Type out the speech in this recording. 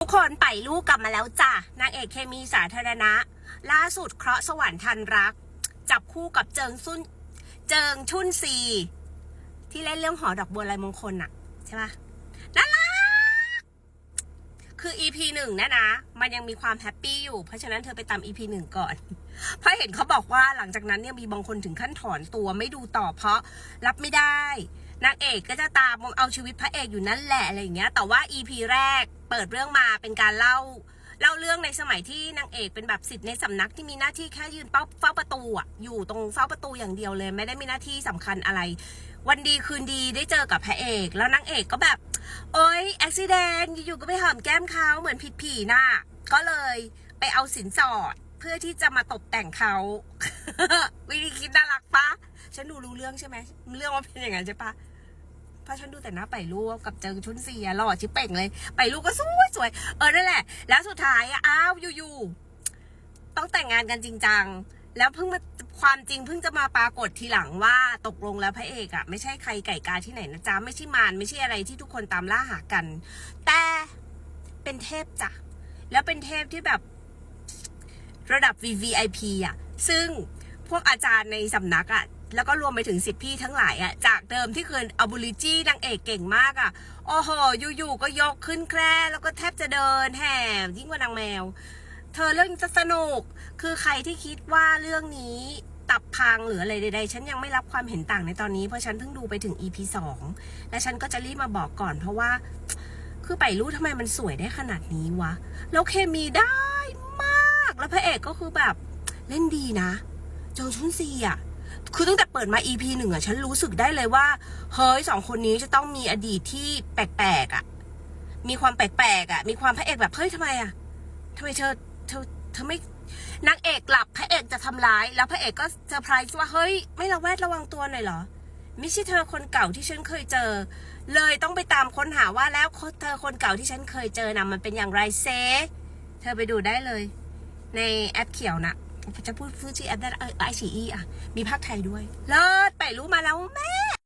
ทุกคนไปลูกกลับมาแล้วจ้ะนางเอกเคมีสาธารณะ ล่าสุดเคราะห์สวรรค์ทันรัก จับคู่กับเจิงซุนเจิงชุนซี ที่เล่นเรื่องหอดอกบัวลายมงคลน่ะ ใช่ปะน่ารักคือ EP หนึ่งนะนะ มันยังมีความแฮปปี้อยู่ เพราะฉะนั้นเธอไปตาม EP หนึ่งก่อน เพราะเห็นเขาบอกว่าหลังจากนั้นเนี่ยมีบางคนถึงขั้นถอนตัวไม่ดูต่อเพราะรับไม่ได้ นางเอกก็จะตามเอาชีวิตพระเอกอยู่นั่นแหละอะไรอย่างเงี้ย แต่ว่า EP แรกเปิดเรื่องมาเป็นการเล่าเล่าเรื่องในสมัยที่นางเอกเป็นแบบสิทธิ์ในสำนักที่มีหน้าที่แค่ยืนเฝ้าเฝ้าประตูอะอยู่ตรงเฝ้าประตูอย่างเดียวเลย ไม่ได้มีหน้าที่สำคัญอะไร วันดีคืนดีได้เจอกับพระเอก แล้วนางเอกก็แบบ โอ๊ยอุบิเหตุอยู่ๆก็ไปหอมแก้มเขาเหมือนผิดผีน่ะก็เลยไปเอาสินสอดเพื่อที่จะมาตกแต่งเขาวิธีคิดน่ารักปะ ฉันดูรู้เรื่องใช่ไหมเรื่องว่าเป็นอย่างนั้นใช่ปะเพราะฉันดูแต่หน้าไปลูกกับเจิงชุนเสียหล่อชิเป่งเลย ไปลูกก็สวยสวยเออนั่นแหละ แล้วสุดท้ายอ้าวอยู่ๆต้องแต่งงานกันจริงจังแล้วเพิ่งมาความจริงเพิ่งจะมาปรากฏทีหลังว่าตกลงแล้วพระเอกอะไม่ใช่ใครไก่กาที่ไหนนะจ๊ะไม่ใช่มารไม่ใช่อะไรที่ทุกคนตามล่าหากัน แต่เป็นเทพจ้ะแล้วเป็นเทพที่แบบระดับ VVIP อะซึ่งพวกอาจารย์ในสำนักอะ แล้วก็รวมไปถึงสิทธิพี่ทั้งหลายอะจากเดิมที่เคยเอาบุลิจี้นางเอกเก่งมากอะโอ้โหอยู่ๆก็ยกขึ้นแคร่แล้วก็แทบจะเดินแห่ยิ่งกว่านางแมว เธอเรื่องจะสนุกคือใครที่คิดว่าเรื่องนี้ตับพังหรืออะไรใดๆ ฉันยังไม่รับความเห็นต่างในตอนนี้ เพราะฉันเพิ่งดูไปถึง EP สองและฉันก็จะรีบมาบอกก่อน เพราะว่า คือไปรู้ทำไมมันสวยได้ขนาดนี้วะ แล้วเคมีได้มาก แล้วพระเอกก็คือแบบเล่นดีนะ จงชุนซีอะ คือตั้งแต่เปิดมา EP หนึ่งอะฉันรู้สึกได้เลยว่า เฮ้ยสองคนนี้จะต้องมีอดีตที่แปลกๆอะมีความแปลกๆอะมีความพระเอกแบบเฮ้ยทำไมอะทำไมเธอเธอเธอไม่นางเอกหลับพระเอกจะทำร้าย แล้วพระเอกก็เซอร์ไพรส์ว่าเฮ้ย ไม่ระแวดระวังตัวหน่อยเหรอไม่ใช่เธอคนเก่าที่ฉันเคยเจอ เลยต้องไปตามค้นหาว่าแล้วเธอคนเก่าที่ฉันเคยเจอนะมันเป็นอย่างไรเซเธอไปดูได้เลย ในแอปเขียวนะ จะพูดพูดชื่อแอปได้ไอชีอีอะ มีภาคไทยด้วย เลิศไปรู้มาแล้วแม่